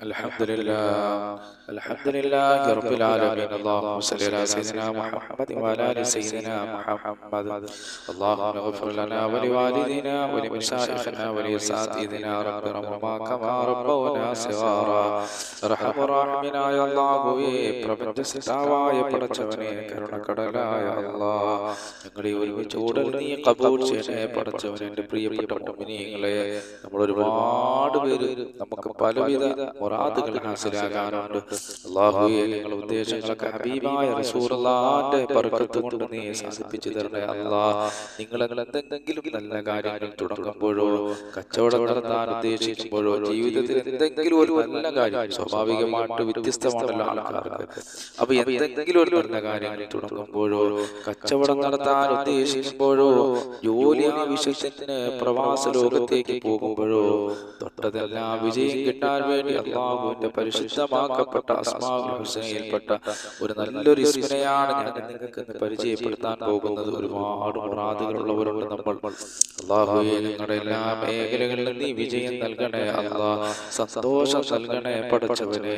الحمد لله الحمد لله رب العالمين اللهم صل على سيدنا محمد وعلى ال سيدنا محمد اللهم اغفر لنا ولوالدينا ولمشايخنا ولاساتذتنا رب ربنا كما ربونا صغارا ارحم راحمنا يا الله بوي പ്രപഞ്ച സിതാവായ പടച്ചവനെ കരുണക്കടലായ അല്ലാ ഞങ്ങളെ ഒരുമിച്ച് ഉടൽ നീ കബൂൾ ചെയ്യണേ പടച്ചവനെ എന്റെ പ്രിയപ്പെട്ട മുമ്പിനിയങ്ങളെ നമ്മൾ ഒരുപാട് പേര് നമുക്ക് പലവിധ മുറാദുകൾ ഹാസിലാകാനുണ്ട് അള്ളാഹുവെ നിങ്ങളുടെ ഉദ്ദേശങ്ങളൊക്കെ ഹബീബായ റസൂലുള്ളാന്റെ ബർക്കത്ത് കൊണ്ട് നീ സാധിപ്പിച്ചു തരണേ അല്ലാ നിങ്ങൾ എന്തെങ്കിലും നല്ല കാര്യങ്ങൾ തുടങ്ങുമ്പോഴോ കച്ചവടം നടത്താൻ ഉദ്ദേശിക്കുമ്പോഴോ ജീവിതത്തിൽ എന്തെങ്കിലും ഒരു നല്ല കാര്യം സ്വാഭാവികമായിട്ട് വ്യത്യസ്തമാണല്ലോ ആൾക്കാർക്ക്. അപ്പൊ എന്തെങ്കിലും ഒരു നല്ല കാര്യങ്ങൾ തുടങ്ങുമ്പോഴോ കച്ചവടം നടത്താൻ ഉദ്ദേശിക്കുമ്പോഴോ ജോലി ആവശ്യത്തിന് പ്രവാസ ലോകത്തേക്ക് പോകുമ്പോഴോ തൊട്ടതെല്ലാം വിജയം കിട്ടാൻ വേണ്ടി അള്ളാഹുവിന്റെ പരിശുദ്ധമാക്കപ്പെട്ട അസ്മാവുൽ ഹുസൈനിൽപ്പെട്ട ഒരു നല്ലൊരു ഇസ്മിനെയാണ് ഞാൻ നിങ്ങൾക്ക് പരിചയപ്പെടുത്താൻ പോകുന്നത്. ഒരുപാട് മുറാദുകളുള്ളവരുണ്ട് നമ്മൾ. അള്ളാഹുവെ നിങ്ങളുടെ എല്ലാ മേഖലകളിലും നീ വിജയം നൽകണേ അള്ളാ സന്തോഷം നൽകണേ പഠിച്ചവനെ.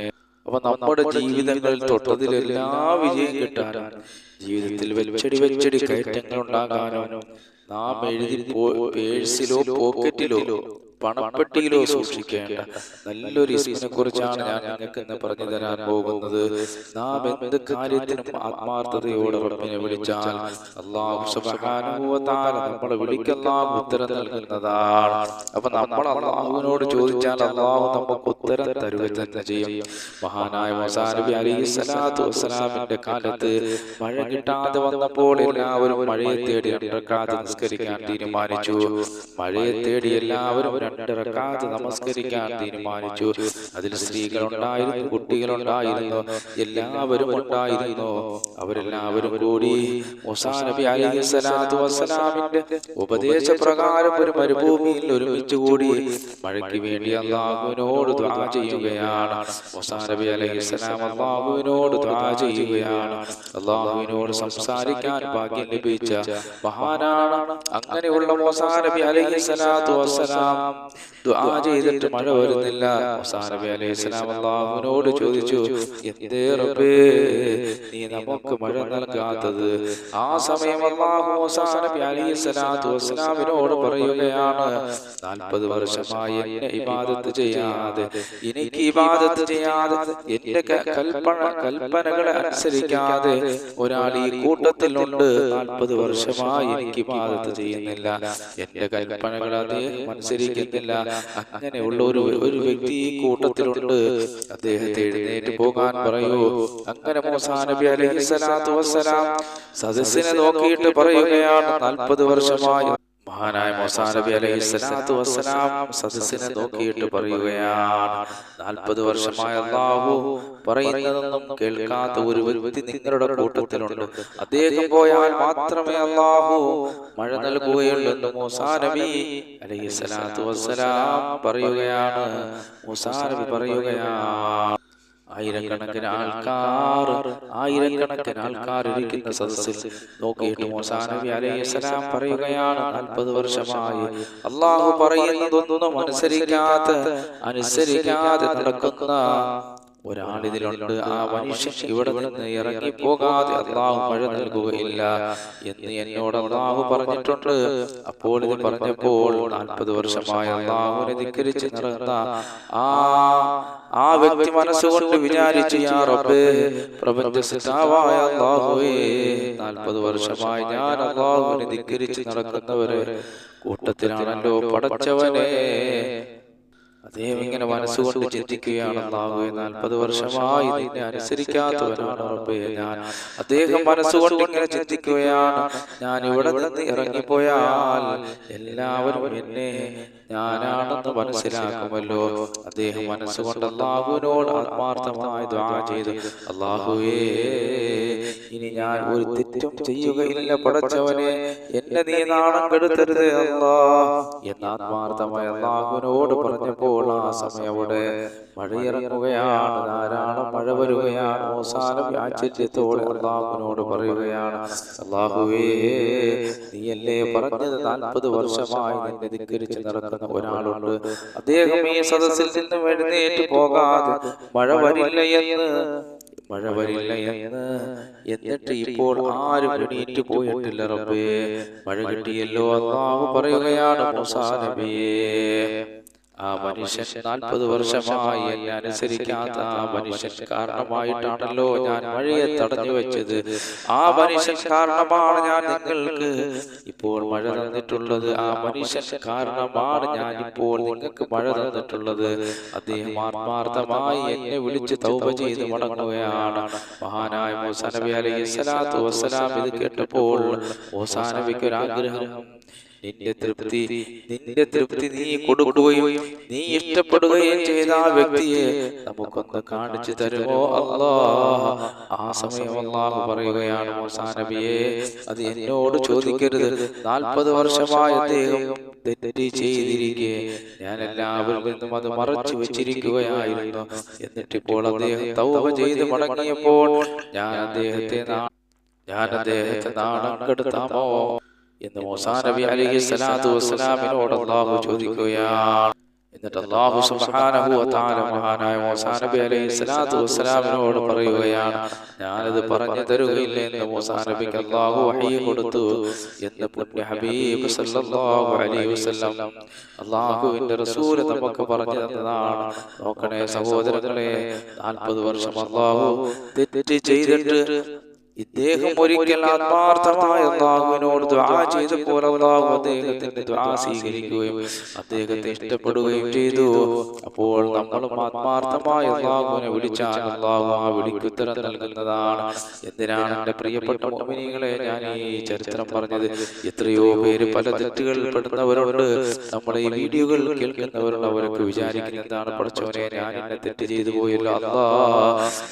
അപ്പൊ നമ്മുടെ ജീവിതങ്ങളിൽ തൊട്ടതിൽ എല്ലാ വിജയം കിട്ടാനും ജീവിതത്തിൽ വെച്ചടി വെച്ചടി കയറ്റങ്ങൾ ഉണ്ടാകാനും നാം എഴുതി പേഴ്സിലോ പോക്കറ്റിലോ പണപ്പെട്ടിയിലോ സൂക്ഷിക്കേണ്ട. നല്ലൊരു ഇസ്മിനെ കുറിച്ചാണ് ഞാൻ നിങ്ങൾക്ക് ഇന്ന് പറഞ്ഞു തരാൻ പോകുന്നത്. നാം എന്ത് കാര്യത്തിനും ആത്മാർത്ഥതയോടെ റബ്ബിനെ വിളിച്ചാൽ അള്ളാഹു നമ്മളെ വിളിക്കല്ലാഹു ഉത്തരം നൽകുന്നതാണ്. അപ്പൊ നമ്മൾ അള്ളാഹുവിനോട് ചോദിച്ചാൽ അള്ളാഹു നമുക്ക് ഉത്തരം തരുക തന്നെ ചെയ്യും. മഹാനായ മൂസാ നബി അലൈഹി സ്വലാത്തു വസ്സലാമിന്റെ കാലത്ത് മഴ കിട്ടാതെ വന്നപ്പോൾ എല്ലാവരും മഴയെ തേടി രണ്ടരക്കാത്ത് നിസ്കരിക്കാൻ തീരുമാനിച്ചു. മഴയെ തേടി എല്ലാവരും രണ്ടരക്കാത്ത് നമസ്കരിക്കാൻ തീരുമാനിച്ചു. അതിൽ സ്ത്രീകളുണ്ടായിരുന്നു കുട്ടികളുണ്ടായിരുന്നു എല്ലാവരും ഉണ്ടായിരുന്നു. അവരെല്ലാവരും കൂടി നബി അലൈഹി സ്വലാത്തു വസ്സലാമിന്റെ ഉപദേശപ്രകാരം ഒരു മരുഭൂമിയിൽ ഒരുമിച്ച് കൂടി മഴയ്ക്ക് വേണ്ടി അള്ളാഹുവിനോട് ദ്വാ ചെയ്യുകയാണ്. നബി അലൈഹി സ്വലാം അള്ളാഹുവിനോട് ദ്വാ ചെയ്യുകയാണ്. അള്ളാഹുവിനോട് സംസാരിക്കാൻ ഭാഗ്യം ലഭിച്ച മഹാനാണ് അങ്ങനെയുള്ള നബി അലൈഹി സ്വലാത്തു വസ്സലാം. ദുആ ചെയ്തിട്ട് മഴ വരുന്നില്ല. മൂസാ നബി അലൈഹി സ്വലാം അള്ളാഹുവിനോട് ചോദിച്ചു എന്തേ റബ്ബേ? നീ നമുക്ക് മഴ നൽകാത്തത്. ആ സമയം അള്ളാഹു മൂസാ നബി അലൈഹി സ്വലാത്തു വസ്സലാമിനോട് പറയുകയാണ് നാൽപ്പത് വർഷമായി എന്നെ ഇബാദത്ത് ചെയ്യാതെ എനിക്ക് ഇബാദത്ത് ചെയ്യാതെ എന്റെ കൽപ്പന കൽപ്പനകളെ അനുസരിക്കാതെ ഒരാൾ ഈ കൂട്ടത്തിലുണ്ട്. നാൽപ്പത് വർഷമായി എനിക്ക് ഇബാദത്ത് ചെയ്യുന്നില്ല. എന്റെ കൽപ്പനകൾ അദ്ദേഹം അനുസരിക്കുന്നില്ല അങ്ങനെയുള്ള ഒരു ഒരു വ്യക്തി ഈ കൂട്ടത്തിലുണ്ട്. അദ്ദേഹത്തെ എഴുന്നേറ്റ് പോകാൻ പറയൂ. അങ്ങനെ നബി അലൈഹി സ്വലാത്തു വസ്സലാം സദസ്സിനെ നോക്കിയിട്ട് പറയുകയാണ്. നാൽപ്പത് വർഷമായി മഹാനായ മൂസാ നബി അലൈഹി സ്വലാത്തു വസ്സലാം സദസ്സിനെ നോക്കിയിട്ട് പറയുകയാണ്. നാൽപ്പത് വർഷമായ അള്ളാഹു പറയുന്നതൊന്നും കേൾക്കാത്ത ഒരു വ്യക്തി നിങ്ങളുടെ കൂട്ടത്തിലുണ്ട്. അദ്ദേഹം പോയാൽ മാത്രമേ അള്ളാഹു മഴ നൽകുകയുള്ളൂ മൂസാ നബി അലൈഹി സ്വലാത്തു വസ്സലാം പറയുകയാണ്. മൂസാ നബി പറയുകയാണ്. ആയിരക്കണക്കിന് ആൾക്കാർ ആയിരക്കണക്കിന് ആൾക്കാർ ഇരിക്കുന്ന സദസ്സിൽ നോക്കിയിട്ട് മോസാനബി അലൈഹിസ്സലാം പറയുകയാണ് നാൽപ്പത് വർഷമായി. അള്ളാഹു പറയുന്നതൊന്നും അനുസരിക്കാത്ത അനുസരിക്കാതെ നടക്കുന്ന ഒരാളിതിലുണ്ട് ആ മനുഷ്യൻ ഇവിടെ നിന്ന് ഇറങ്ങി പോകാതെ അള്ളാഹു മഴ നൽകുകയില്ല എന്ന് എന്നോട് അള്ളാഹു പറഞ്ഞിട്ടുണ്ട്. അപ്പോൾ ഇത് പറഞ്ഞപ്പോൾ നാൽപ്പത് വർഷമായ അള്ളാഹുവിനെ ധിക്കരിച്ച് നടന്ന ആ ആ വ്യക്തി മനസ്സുകൊണ്ട് വിചാരിച്ചു യാ റബ്ബേ പ്രപഞ്ച അല്ലാഹുവേ നാൽപ്പത് വർഷമായി ഞാൻ അള്ളാഹുവിനെ ധിക്കരിച്ച് നടക്കുന്നവരെ കൂട്ടത്തിലാണല്ലോ പടച്ചവനെ അദ്ദേഹം ഇങ്ങനെ മനസ്സുകൊണ്ട് ചിന്തിക്കുകയാണ് നാൽപ്പത് വർഷമായി നിന്നെ അനുസരിക്കാത്തവനാണ് റബ്ബേ ഞാൻ. അദ്ദേഹം മനസ്സുകൊണ്ട് ഇങ്ങനെ ചിന്തിക്കുകയാണ്. ഞാൻ ഇവിടെ നിന്ന് ഇറങ്ങിപ്പോയാൽ എല്ലാവരും എന്നെ ഞാനാണെന്ന് മനസ്സിലാക്കുമല്ലോ. അദ്ദേഹം മനസ്സുകൊണ്ട് അള്ളാഹുവിനോട് ആത്മാർത്ഥമായി ദ്വാ ചെയ്തു. അള്ളാഹുവേ ഇനി ഞാൻ ഒരു തെറ്റും ചെയ്യുകയില്ല പടച്ചവനെ എന്നെ നീ നാണം കെടുത്തരുത് അല്ലാ എന്ന് ആത്മാർത്ഥമായി അള്ളാഹുവിനോട് പറഞ്ഞപ്പോൾ അപ്പോൾ ആ സമയം അവിടെ മഴയിറങ്ങുകയാണ്. ധാരാളം മഴ വരികയാണ്. അവസാനം ആശ്ചര്യത്തോടെ അള്ളാഹുവിനോട് പറയുകയാണ്. അള്ളാഹുവേ നീയല്ലേ പറഞ്ഞത് നാൽപ്പത് വർഷമായി നിന്നെ ധിക്കരിച്ച് നടക്കുന്ന ഒരാളുണ്ട്. അദ്ദേഹം ഈ സദസ്സിൽ നിന്ന് എഴുന്നേറ്റ് പോകാതെ മഴ വരില്ല എന്ന് മഴ വരില്ല എന്ന് എന്നിട്ട് ഇപ്പോൾ ആരും എണീറ്റ് പോയിട്ടില്ല റബ്ബേ. മഴ കിട്ടിയല്ലോ അള്ളാഹു പറയുകയാണ് മൂസാ നബിയേ. ആ മനുഷ്യൻ നാൽപ്പത് വർഷമായി എന്നെ അനുസരിക്കാത്ത ആ മനുഷ്യൻ കാരണമായിട്ടാണല്ലോ ഞാൻ മഴയെ തടഞ്ഞു വെച്ചത്. ആ മനുഷ്യൻ കാരണമാണ് ഞാൻ നിങ്ങൾക്ക് ഇപ്പോൾ മഴ തന്നിട്ടുള്ളത്. ആ മനുഷ്യൻ കാരണമാണ് ഞാൻ ഇപ്പോൾ നിങ്ങൾക്ക് മഴ തന്നിട്ടുള്ളത്. അദ്ദേഹം ആത്മാർത്ഥമായി എന്നെ വിളിച്ച് തൗപ ചെയ്ത് മടങ്ങുകയാണ്. മഹാനായ മോസാനബി അലൈഹി സ്വലാത്തു വസ്സലാം ഇത് കേട്ടപ്പോൾ ഒരാഗ്രഹം ഒരു ആഗ്രഹം. നിന്റെ തൃപ്തി നിന്റെ തൃപ്തി നീ കൊടുക്കുകയും നീ ഇഷ്ടപ്പെടുകയും ചെയ്ത ആ വ്യക്തിയെ നമുക്കൊന്ന് കാണിച്ചു തരുമോ? അല്ലാ ആ സമയം അള്ളാഹു പറയുകയാണ് നബിയെ അത് എന്നോട് ചോദിക്കരുത്. നാൽപ്പത് വർഷമായ അദ്ദേഹം തെറ്റി ചെയ്തിരിക്കെ. ഞാൻ എല്ലാവരിൽ നിന്നും അത് മറച്ചു വെച്ചിരിക്കുകയായിരുന്നു. എന്നിട്ടിപ്പോൾ അദ്ദേഹം തൗബ ചെയ്ത് മടങ്ങിയപ്പോൾ ഞാൻ അദ്ദേഹത്തെ ഞാൻ അദ്ദേഹത്തെ നാണം കെടുത്താമോ? എന്ന് മൂസാ നബി അലൈഹി സ്വലാത്തു വസ്സലാമിനോട് അള്ളാഹു ചോദിക്കുകയാണ്. എന്നിട്ട് അള്ളാഹു സുബ്ഹാനഹു വതആല മഹാനായ മൂസാ നബി അലൈഹി സ്വലാത്തു വസ്സലാമിനോട് പറയുകയാണ്. ഞാനത് പറഞ്ഞു തരുകയില്ല എന്ന് മൂസാ നബിക്ക് അള്ളാഹു വഹി കൊടുത്തു. എന്ന് പുണ്യ ഹബീബ് സല്ലല്ലാഹു അലൈഹി വസല്ലം അള്ളാഹുവിന്റെ റസൂൽ നമുക്ക് പറഞ്ഞു തന്നതാണ്. നോക്കണേ സഹോദരങ്ങളെ നാൽപ്പത് വർഷം അള്ളാഹു തെറ്റ് ചെയ്തിട്ട് ഇദ്ദേഹം ഒരിക്കൽ ആത്മാർത്ഥമായ അള്ളാഹുവിനോട് ദുആ ചെയ്തപ്പോൾ അള്ളാഹു അദ്ദേഹത്തിന്റെ ദ്വാ സ്വീകരിക്കുകയും അദ്ദേഹത്തെ ഇഷ്ടപ്പെടുകയും ചെയ്തു. അപ്പോൾ നമ്മളും ആത്മാർത്ഥമായ അള്ളാഹുവിനെ വിളിച്ചാൽ അള്ളാഹു ആ വിളിക്കുത്തരം നൽകുന്നതാണ്. എന്തിനാണ് എന്റെ പ്രിയപ്പെട്ട മോമിനികളെ ഞാൻ ഈ ചരിത്രം പറഞ്ഞത്? എത്രയോ പേര് പല തെറ്റുകളിൽ പെടുന്നവരുണ്ട് നമ്മുടെ ഈ വീഡിയോകൾ കേൾക്കുന്നവരുണ്ട് അവരൊക്കെ വിചാരിക്കുന്നതാണ്. പഠിച്ചവനെ ഞാൻ എന്നെ തെറ്റ് ചെയ്തു പോയല്ലോ അല്ലാ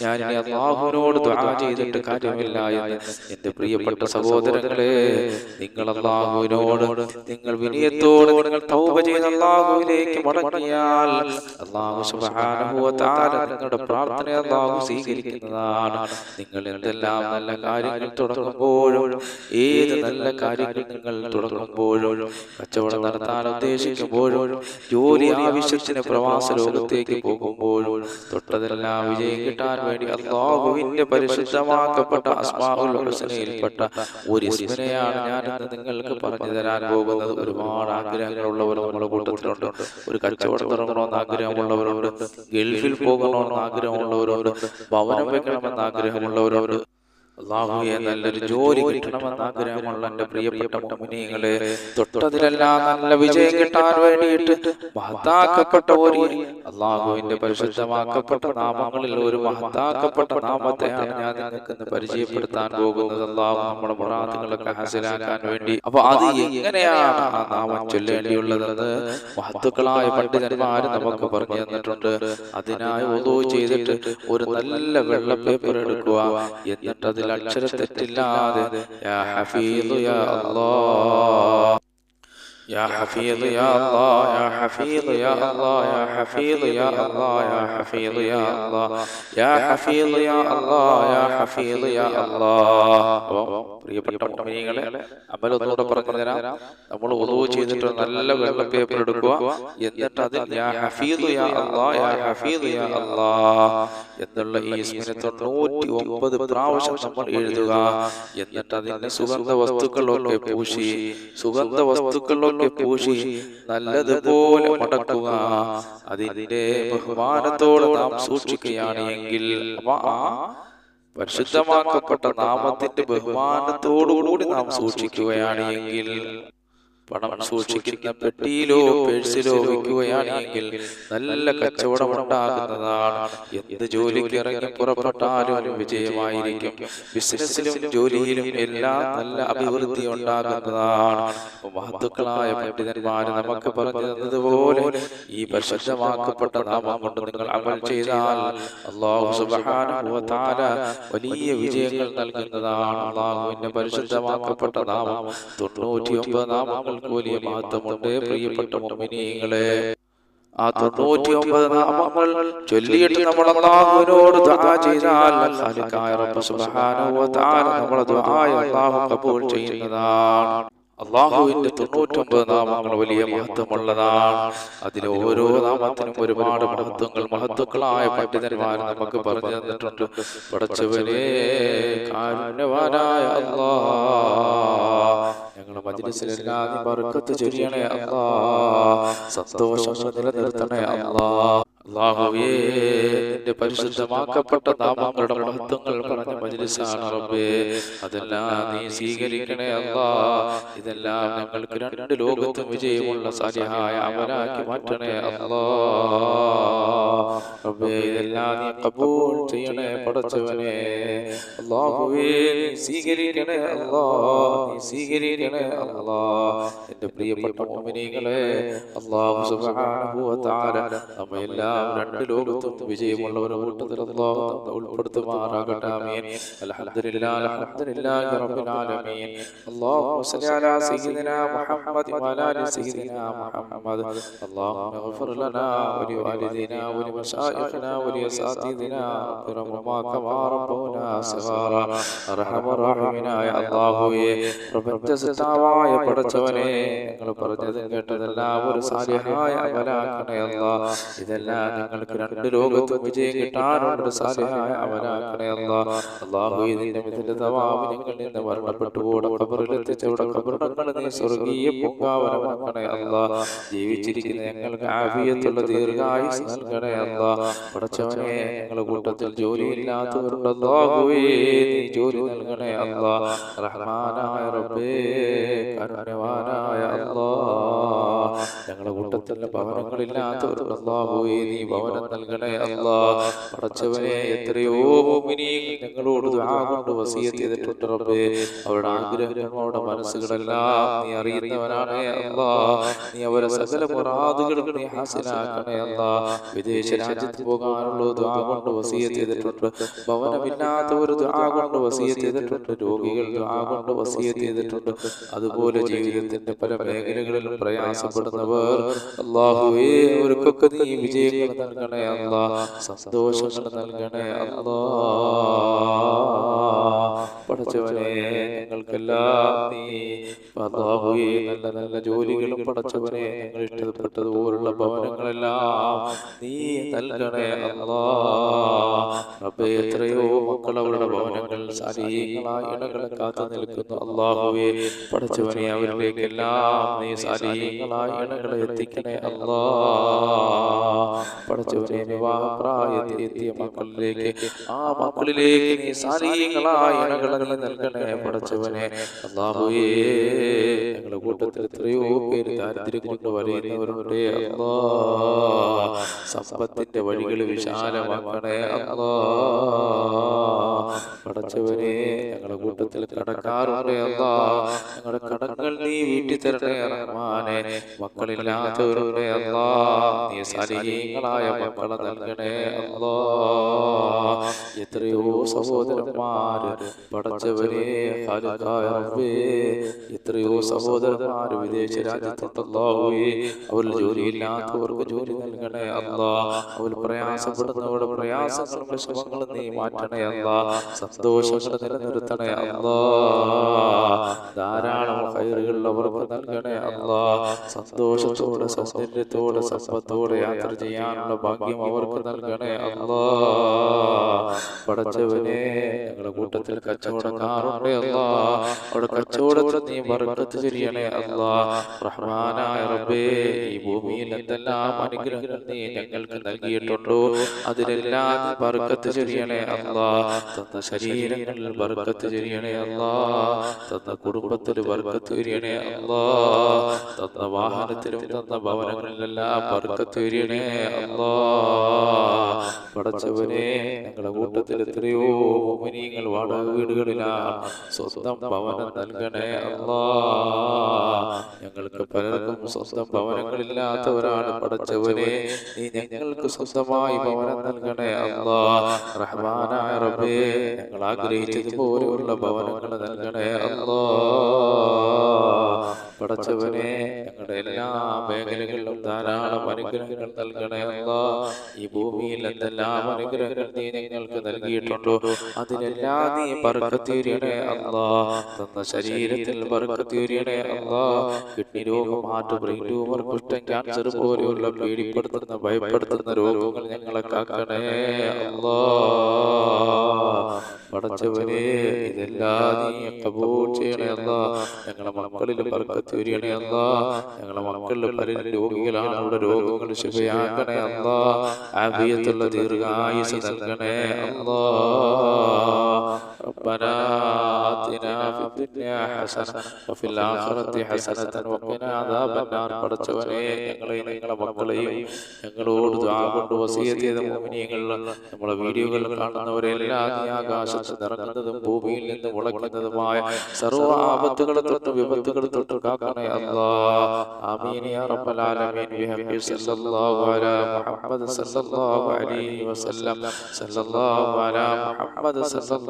ഞാൻ ഇനി അള്ളാഹുവിനോട് ദ്വാ ചെയ്തിട്ട് കാര്യമില്ല. എന്ന് എന്റെ പ്രിയപ്പെട്ട സഹോദരങ്ങളെ നിങ്ങൾ അള്ളാഹുവിനോട് നിങ്ങൾ വിനയത്തോട് നിങ്ങൾ തൗബ ചെയ്ത് അള്ളാഹുവിലേക്ക് മടങ്ങിയാൽ അള്ളാഹു സുബ്ഹാനഹു വ തആല നിങ്ങളുടെ പ്രാർത്ഥന അള്ളാഹു സ്വീകരിക്കുന്നതാണ്. നിങ്ങൾ എന്തെല്ലാം നല്ല കാര്യങ്ങൾ തുടങ്ങുമ്പോഴും ഏത് നല്ല കാര്യങ്ങൾ നിങ്ങൾ തുടങ്ങുമ്പോഴും കച്ചവടം നടത്താൻ ഉദ്ദേശിക്കുമ്പോഴും ജോലി ആവശ്യത്തിന് പ്രവാസ ലോകത്തേക്ക് പോകുമ്പോഴും തൊട്ടതെല്ലാം വിജയം കിട്ടാൻ വേണ്ടി അള്ളാഹുവിന്റെ പരിശുദ്ധമാക്കപ്പെട്ട അസ്മാഉൽ ഹുസ്നയിൽപ്പെട്ട ഒരു ഇസ്മിനെയാണ് ഞാൻ ഇന്ന് നിങ്ങൾക്ക് പറഞ്ഞു തരാൻ പോകുന്നത്. ഒരുപാട് ആഗ്രഹങ്ങളുള്ളവർ നമ്മുടെ കൂട്ടത്തിലുണ്ട്. ഒരു കച്ചവടം തുടങ്ങണമെന്ന് ആഗ്രഹമുള്ളവരുണ്ട്. ഗൾഫിൽ പോകണമെന്ന് ആഗ്രഹമുള്ളവരുണ്ട്. ഭവനം വെക്കണമെന്ന് ആഗ്രഹമുള്ളവരുണ്ട്. അള്ളാഹുയെ നല്ലൊരു ജോലി കിട്ടണമെന്ന് ആഗ്രഹമുള്ള എന്റെ പ്രിയപ്പെട്ട മുനിയങ്ങളെ തൊട്ടതിലെല്ലാം നല്ല വിജയം കിട്ടാൻ വേണ്ടിയിട്ട് മഹത്താക്കപ്പെട്ട ഒരു അള്ളാഹുവിന്റെ പരിശുദ്ധമാക്കപ്പെട്ട നാമങ്ങളിൽ ഒരു മഹത്താക്കപ്പെട്ട നാമത്തെയാണ് ഞാൻ നിങ്ങൾക്ക് പരിചയപ്പെടുത്താൻ പോകുന്നത്. അള്ളാഹു നമ്മുടെ മുറാദുകളൊക്കെ ഹാസിലാക്കാൻ വേണ്ടി അപ്പൊ അത് എങ്ങനെയാണ് ആ നാമം ചൊല്ലേണ്ടിയുള്ളതെന്ന് മഹത്തുക്കളായ പണ്ഡിതന്മാര് നമുക്ക് പറഞ്ഞു തന്നിട്ടുണ്ട്. അതിനായി ഒതു ചെയ്തിട്ട് ഒരു നല്ല വെള്ള പേപ്പർ എടുക്കുക. എന്നിട്ട് അതിൽ അക്ഷരത്തെറ്റില്ലാതെ. يا حفيظ يا الله يا حفيظ يا الله يا حفيظ يا الله يا حفيظ يا الله يا حفيظ يا الله يا حفيظ يا الله പ്രിയപ്പെട്ട മുഅ്മിനീങ്ങളെ അമൽ ഒന്നുകൂടെ പറഞ്ഞു തരാം നമ്മൾ ഉദവ് ചെയ്തിട്ട് നല്ല വെള്ള പേപ്പർ എടുക്കുക എന്നിട്ട് അതിൽ യാ ഹഫീദ് യാ അല്ലാഹ് യാ ഹഫീദ് യാ അല്ലാഹ് എന്നുള്ള ഈ ഇസ്മിനെ തൊണ്ണൂറ്റി ഒമ്പത് പ്രാവശ്യം നമ്മൾ എഴുതുക എന്നിട്ട് അതിന് സുഗന്ധ വസ്തുക്കളൊക്കെ പൂശി സുഗന്ധ വസ്തുക്കളൊക്കെ പൂശി നല്ലതുപോലെ മടക്കുക. അതിന്റെ ബഹുമാനത്തോടെ നാം സൂക്ഷിക്കുകയാണ് എങ്കിൽ പരിശുദ്ധമാക്കപ്പെട്ട നാമത്തിന്റെ ബഹുമാനത്തോടുകൂടി നാം സൂക്ഷിക്കുകയാണ് എങ്കിൽ പണം സൂക്ഷിക്കുന്ന പെട്ടിയിലോ പേഴ്സിലോ വെക്കുകയാണെങ്കിൽ നല്ല കച്ചവടം ഉണ്ടാകുന്നതാണ്. എന്ത് ജോലിക്ക് ഇറങ്ങി പുറപ്പെട്ടാലും വിജയമായിരിക്കും. ബിസിനസ്സിലും ജോലിയിലും എല്ലാം നല്ല അഭിവൃദ്ധി ഉണ്ടാകുന്നതാണ്. മഹത്തുക്കളായ പണ്ഡിതന്മാര് നമുക്ക് പറഞ്ഞു തന്നതുപോലെ ഈ പരിശുദ്ധമാക്കപ്പെട്ട നാമം കൊണ്ട് നിങ്ങൾ അമൽ ചെയ്താൽ അള്ളാഹു സുബ്ഹാനഹു വ തആല വലിയ വിജയങ്ങൾ നൽകുന്നതാണ്. അള്ളാഹുവിന്റെ പരിശുദ്ധമാക്കപ്പെട്ട നാമം തൊണ്ണൂറ്റി ഒമ്പത് നാമങ്ങൾക്ക് വലിയ മഹത്വമുണ്ട് പ്രിയപ്പെട്ട മുഅ്മിനീങ്ങളെ ആ തൊണ്ണൂറ്റി ഒമ്പത് നാമങ്ങൾ ചൊല്ലിയിട്ട് നമ്മൾ അള്ളാഹുവിനോട് ദുആ ചെയ്താൽ ഖാലിഖായ റബ്ബ് സുബ്ഹാനഹു വ തആല നമ്മളെ ദുആയ അള്ളാഹു കബൂൽ ചെയ്യുന്നതാണ്. അള്ളാഹുവിന്റെ തൊണ്ണൂറ്റൊമ്പത് നാമങ്ങൾ വലിയ മഹത്വമുള്ളതാണ്. അതിലെ ഓരോ നാമത്തിനും ഒരുപാട് മഹത്വങ്ങൾ മഹത്വക്കളായ പണ്ഡിതന്മാർ നമുക്ക് പറഞ്ഞു തന്നിട്ടുണ്ട്. പടച്ചവനെ കാരുണ്യവാനായ അല്ലാ ഞങ്ങളുടെ മജിലിസിലെല്ലാം ബർക്കത്ത് ചൊരിയണേ അല്ലാ സന്തോഷങ്ങൾ നിലനിർത്തണേ അല്ലാ അള്ളാഹുവേ നിന്റെ പരിശുദ്ധമാക്കപ്പെട്ട നാമങ്ങളുടെ മഹത്വങ്ങൾ പറഞ്ഞ മജ്ലിസാണ് റബ്ബേ. അതെല്ലാം നീ സ്വീകരിക്കണേ അല്ലാ ഇതെല്ലാം ഞങ്ങൾക്ക് രണ്ട് ലോകത്തും വിജയമുള്ള സാലിഹായ അവരാക്കി മാറ്റണേ അല്ലാ റബ്ബേ ഇതെല്ലാം നീ കബൂൽ ചെയ്യണേ പടച്ചവനെ. അള്ളാഹുവേ നീ സ്വീകരിക്കണേ അല്ലാ നീ സ്വീകരിക്കണേ അല്ലാ എന്റെ പ്രിയപ്പെട്ട മോമിനികളെ അള്ളാഹു സുബ്ഹാനഹു വ തആല നമ്മയെല്ലാം രണ്ട് ലോകത്തും വിജയമുള്ളവരെ കൂട്ടത്തിൽ അല്ലാഹു നമ്മെ ഉൾപ്പെടുത്തുമാറാകട്ടെ ആമീൻ അൽഹംദുലില്ലാഹി അൽഹംദുലില്ലാഹി റബ്ബിൽ ആലമീൻ اللهم صل على سيدنا محمد وعلى ال سيدنا محمد اللهم اغفر لنا ولوالدينا ولمشايخنا ولاساتذتنا برحمما كما ربونا صغارا ارحم الراحمين يا الله പ്രപഞ്ചസത്താവായ പടച്ചവനെ ഞങ്ങൾ പറഞ്ഞതും കേട്ടതെല്ലാം ഒരു സാലിഹായ അവരാക്കണയല്ല അല്ല. ഇതെല്ലാം നിങ്ങൾക്ക് രണ്ട് ലോകത്ത് വിജയം കിട്ടാനുള്ള ഒരു സാലിഹായ അമലാക്കണേ അല്ല. അള്ളാഹു ഇതിന്റെ ഇതിന്റെ തവാവ് ഞങ്ങളിൽ നിന്ന് മരണപ്പെട്ടു കൂടെ കബറിലെത്തിച്ചവിടെ കബറിടങ്ങൾ നീ സ്വർഗീയ പൊങ്കാവനമാക്കണേ അല്ല. ജീവിച്ചിരിക്കുന്ന ഞങ്ങൾക്ക് ആഫിയത്തുള്ള ദീർഘായുസ് നൽകണേ അല്ല. ഞങ്ങളുടെ കൂട്ടത്തിൽ ജോലിയില്ലാത്തവരുണ്ടല്ലോ ജോലി നൽകണേ അല്ല. റഹ്മാനായ റബ്ബേ കരുണവാനായ അല്ലാ ഞങ്ങളുടെ കൂട്ടത്തിൽ ഭവനങ്ങളില്ലാത്തവരുണ്ട്. അല്ലാഹുവേ നീ ഭവനം നൽകണേ അല്ലാ പടച്ചവനെ എത്രയോ ഞങ്ങളോട് കൊണ്ട് വസിയത്ത് ചെയ്തിട്ടുണ്ട് റബ്ബേ. അവരുടെ ആഗ്രഹം അവരുടെ മനസ്സുകളെല്ലാം നീ അറിയുന്നവനാണ് അല്ലാ നീ അവരെ സകല മുറാദുകളും നീ ഹാസിലാക്കണേ അല്ലാ വിദേശ രാജ്യത്ത് പോകാനുള്ള ദുആ കൊണ്ട് വസിയത്ത് ചെയ്തിട്ടുണ്ട്. ഭവനമില്ലാത്തവർ ദുആ കൊണ്ട് വസിയത്ത് ചെയ്തിട്ടുണ്ട്. രോഗികൾ ദുആ കൊണ്ട് വസിയത്ത് ചെയ്തിട്ടുണ്ട്. അതുപോലെ ജീവിതത്തിന്റെ പല മേഖലകളിലും പ്രയാസപ്പെടുന്നവർ അല്ലാഹുവേ അവർക്കൊക്കെ നീ വിജയങ്ങൾ നൽകണേ അല്ലാ. സന്തോഷങ്ങൾ നൽകണേ അല്ലാ. പടച്ചവനെ ഞങ്ങൾക്കെല്ലാം നീ നല്ല നല്ല ജോലികളും പഠിച്ചവനെ ഞങ്ങൾ ഇഷ്ടപ്പെട്ടതുപോലുള്ള ഭവനങ്ങളെല്ലാം നീ നൽകണേ അല്ലാ. റബ്ബേ എത്രയോ മക്കൾ അവരുടെ ഭവനങ്ങൾ സാരീകളായ ഇണകളെ കാത്തു നിൽക്കുന്നു. അല്ലാഹുവേ അവരിലേക്ക് എല്ലാം നീ സാരീകളായ ഇണകളെ എത്തിക്കണേ അല്ലാ. പഠിച്ചവനെ വിവാഹപ്രായത്തിൽ എത്തിയ മക്കളിലേക്ക് ആ മക്കളിലേക്ക് നീ സാരീകളായ ഇണകളെ നീ നൽകണേ പടച്ചവനെ. അല്ലാഹുവേ ഞങ്ങളുടെ കൂട്ടത്തിൽ എത്രയോ പേര് ദാരിദ്ര്യം കൊണ്ട് വരയുന്നവരുണ്ട്. അല്ലാ സമ്പത്തിന്റെ വഴികൾ വിശാലമാക്കണേ അല്ലാ പടച്ചവനെ ഞങ്ങളുടെ കൂട്ടത്തിൽ കടക്കാറുണ്ട് അല്ലാ ഞങ്ങളുടെ കടങ്ങൾ നീ വീട്ടിൽ തരണേ റഹ്മാനെ. മക്കളില്ലാത്തവരുടെ അല്ലാ നീ സലീങ്ങളായ മക്കളെ നൽകണേ അല്ലാ എത്രയോ സഹോദരന്മാര് പടച്ചവനെ റബ്ബേ. എത്രയോ സഹോദരന്മാര് വിദേശ രാജ്യത്തുണ്ടല്ലാഹുവേ അവർ ജോലിയില്ലാത്തവർക്ക് ജോലി നൽകണേ അല്ലാ അവർ പ്രയാസപ്പെടുന്നവരുടെ പ്രയാസങ്ങളും വിഷമങ്ങളും നീ മാറ്റണേ അല്ല സന്തോഷങ്ങൾ നിലനിർത്തണേ അല്ല ധാരാളം അവർക്ക് നൽകണേ അല്ല സന്തോഷത്തോടെ സൗന്ദര്യത്തോടെ സമ്പത്തോടെ യാത്ര ചെയ്യാനുള്ള ഭാഗ്യം അവർക്ക് നൽകണേ അല്ല പടച്ചവനെ ഞങ്ങളുടെ കൂട്ടത്തിൽ കച്ചവടക്കാറുണ്ട് അല്ല അവിടെ കച്ചവടത്തിൽ നീ ബർക്കത്ത് ചെയ്യണേ അല്ല റഹ്മാനായ റബ്ബേ ഈ ഭൂമിയിൽ എന്തെല്ലാം അനുഗ്രഹങ്ങൾ നീ ഞങ്ങൾക്ക് നൽകിയിട്ടുണ്ടോ? അതിലെല്ലാം ബർക്കത്ത് ചെയ്യണേ അല്ലാ. തന്ന ശരീരങ്ങളിൽ ബർക്കത്ത് ചെയ്യണേ അല്ലാ. തന്ന കുടുംബത്തിൽ ബർക്കത്ത് ചെയ്യണേ അല്ലാ. തന്ന വാഹനത്തിലും തന്ന ഭവനങ്ങളിലെല്ലാം ബർക്കത്ത് ചെയ്യണേ അല്ലാ. പടച്ചവനെ ഞങ്ങളുടെ കൂട്ടത്തിൽ എത്രയോ മോമിനിയങ്ങൾ വാടക വീടുകളിലാണ് സ്വന്തം ഭവനം നൽകണേ അല്ലാ. ഞങ്ങൾക്ക് പലർക്കും സ്വന്തം ഭവനങ്ങളില്ലാത്തവരാണ് പടച്ചവനെ. നീ ഞങ്ങൾക്ക് സ്വന്തമായി ഭവനം നൽകണേ അള്ളാ. റഹ്മാനായ റബ്ബേ ഞങ്ങൾ ആഗ്രഹിച്ചതുപോലെയുള്ള ഭവനങ്ങൾ നൽകണേ അള്ളാ. പടച്ചവനെ ഞങ്ങളുടെ എല്ലാ മേഖലകളിലും ധാരാളം അനുഗ്രഹങ്ങൾ നൽകണേ ഈ ഭൂമിയിൽ എന്തെല്ലാം അനുഗ്രഹങ്ങൾ നീ ഞങ്ങൾക്ക് നൽകിയിട്ടുണ്ടോ? അതിനെല്ലാം നീ പറക്കത്തീരിയണേ അല്ലാ. തന്ന ശരീരത്തിൽ പറക്കത്തീരിയണേ അല്ലാ. കിഡ്നി രോഗം ഹാർട്ട് ബ്രെയിൻ ട്യൂമർ കുഷ്ഠം ക്യാൻസർ പോലെയുള്ള പേടിപ്പെടുത്തുന്ന ഭയപ്പെടുത്തുന്ന രോഗങ്ങൾ ഞങ്ങളെ കാക്കണേ അല്ലാ. പടച്ചവരെ ഇതെല്ലാം നീ കബൂൾ ചെയ്യണേ അല്ലാ. ഞങ്ങളെ മക്കളിൽ ബർക്കത്ത് വരികണേ അല്ലാ. ഞങ്ങളെ മക്കളിൽ പലരും രോഗികളാണ്. അവിടെ രോഗങ്ങൾ ശുഭയാക്കണേ അല്ലാ ആഫിയത്തുള്ള ദീർഘായുസ് നൽകണേ. അല്ലാ ربنا آتنا في الدنيا حسنة وفي الآخرة حسنة وقنا عذاب النار പടച്ചവനെ ഞങ്ങളെയും ഞങ്ങളെ മക്കളെയും ഞങ്ങളോട് ദുആ കൊണ്ട് വസിയത്ത് ചെയ്ത മുഅ്മിനീങ്ങൾ നമ്മളെ വീഡിയോകൾ കാണുന്നവരെല്ലാം നീ ആകാശത്ത് നിറങ്ങുന്നതും ഭൂമിയിൽ നിന്ന് മുളയ്ക്കുന്നതുമായ സർവ്വ ആപത്തുകളെ തൊട്ട് വിപത്തുകളെ തൊട്ട് കാക്കണേ അല്ലാ ആമീൻ യാ റബ്ബൽ ആലമീൻ ബിഹഖി സല്ലല്ലാഹു അലാ മുഹമ്മദ് സല്ലല്ലാഹു അലൈഹി വസല്ലം സല്ലല്ലാഹു അലാ മുഹമ്മദ്